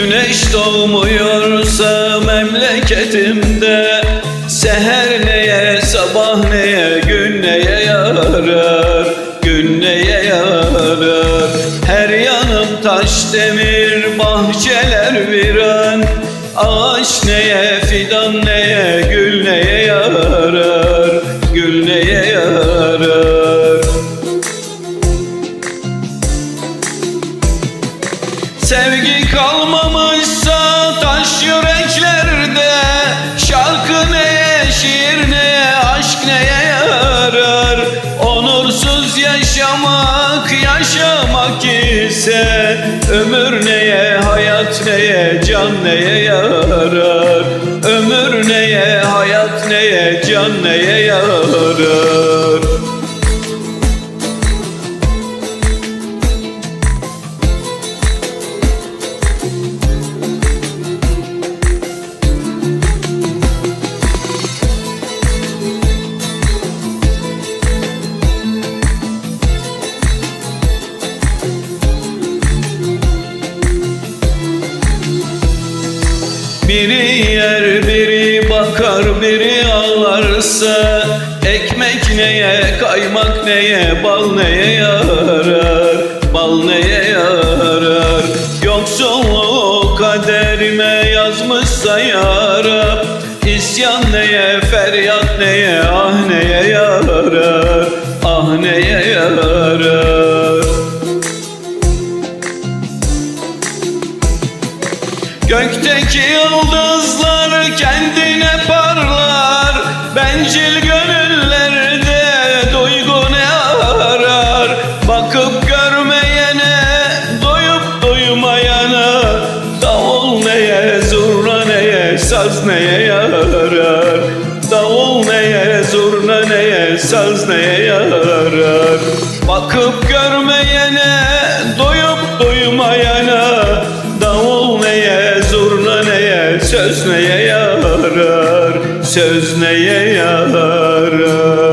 Güneş doğmuyorsa memleketimde Seher neye, sabah neye, gün neye yarar? Gün neye yarar? Her yanım taş demir, bahçeler viran. Ağaç neye, fidan neye, gül neye Sevgi kalmamışsa taş yüreklerde Şarkı neye, şiir neye, aşk neye yarar Onursuz yaşamak, yaşamak ise Ömür neye, hayat neye, can neye yarar? Ömür neye, hayat neye, can neye yarar Biri yer biri bakar biri ağlarsa Ekmek neye kaymak neye bal neye yarar Bal neye yarar? Yoksulluğu kaderime yazmışsa yarab İsyan neye feryat neye ah neye yarar? Ah neye Gökteki yıldızlar kendine parlar. Bencil gönüllerde duygu ne arar? Bakıp görmeyene doyup duymayana Davul neye zurna neye saz neye yarar? Davul neye zurna neye saz neye yarar? Bakıp görmeyene Söz neye yarar, söz neye yarar.